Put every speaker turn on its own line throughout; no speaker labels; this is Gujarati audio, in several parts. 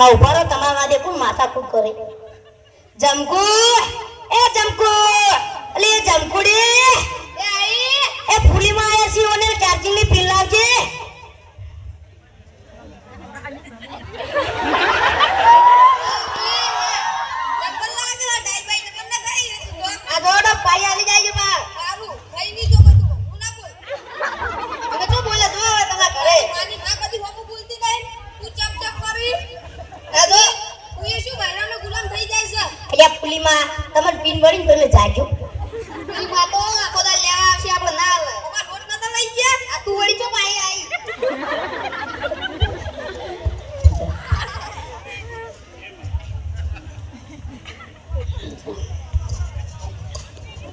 આ ઊભા રહો, તમારા વાદે કોણ માથાકૂટ કરે? જમકુ એ જમકુ અલે, જમકુડી!
એ આઈ
એ ફૂલીમાં આયા ઓને ચાર્જિંગની પિન લાવજે
ચપ્પલ લાગે ડાઈ ભાઈ ચપ્પલ ના ખાઈ
આ દોડો પાઈ આલી જાય બા
સારું થઈ ગઈ જો બધું હું ના બોલ
તમે શું બોલે જો હવે તમારા ઘરે
માની માં કદી હોપું બોલતી નહીં તું ચપ ચપ કરી
આ જો
તું એ શું બહેરાનો ગુલામ થઈ જાય છે
અલ્યા તમને પિન ભરીને તમે જાજો
ઈ વાતો આખો દા લેવા આવશે આપણે ના આવે. લઈ ગયા. આ તું વળી ચો પાઈ આઈ.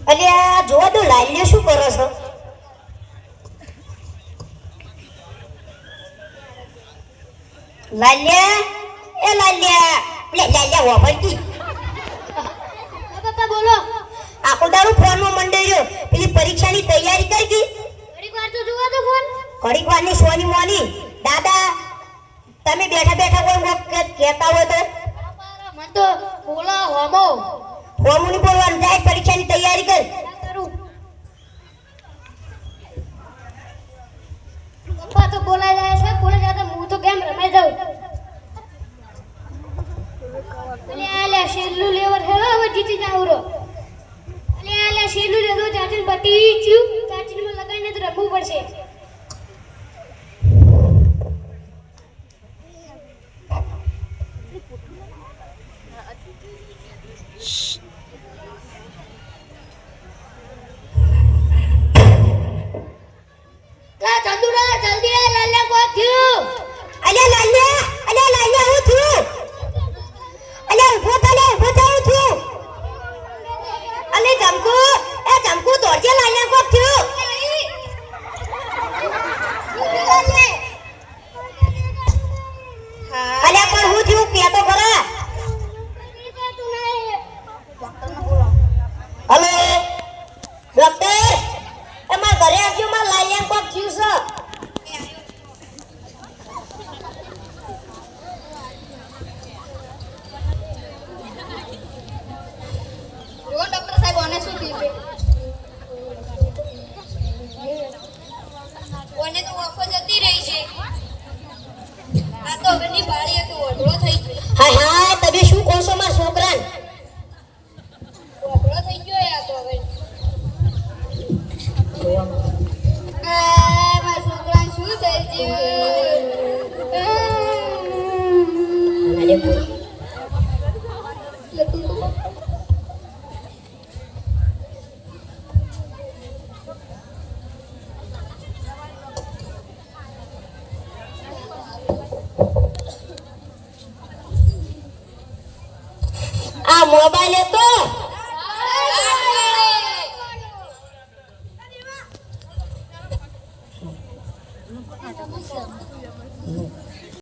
અલ્યા જોવા તો લાલ્ય શું કરો છો? લાલ્યા? એ લાલ્યા. લે લાલ્યા વાપરતી
પપ્પા બોલો
આખો દારૂ ફોનમાં મંડાઈ રહ્યો પેલી પરીક્ષાની તૈયારી કરી ગઈ
ઘડીક વાર તો જોવા તો ફોન
ઘડીક વારની સોની મોની. દાદા તમે બેઠા બેઠા કોઈ કોક કહેતા હોય તો?
મન તો બોલા હોમો.
હોમુની બોલવાનું. જાય પરીક્ષાની તૈયારી કર.
પપ્પા તો બોલા જાય છે. બોલે જાય તો હું તો કેમ રમાઈ જાઉં? અલે આલે શેલું લેવર હેલો હવે જીતી જાવ રો. અલે આલે શેલું લેતો ચાચી બટી ચૂપ. ચાચી માં લગાઈને તો રમવું પડશે. લા ગયું
આ મોબાઈલ હતો.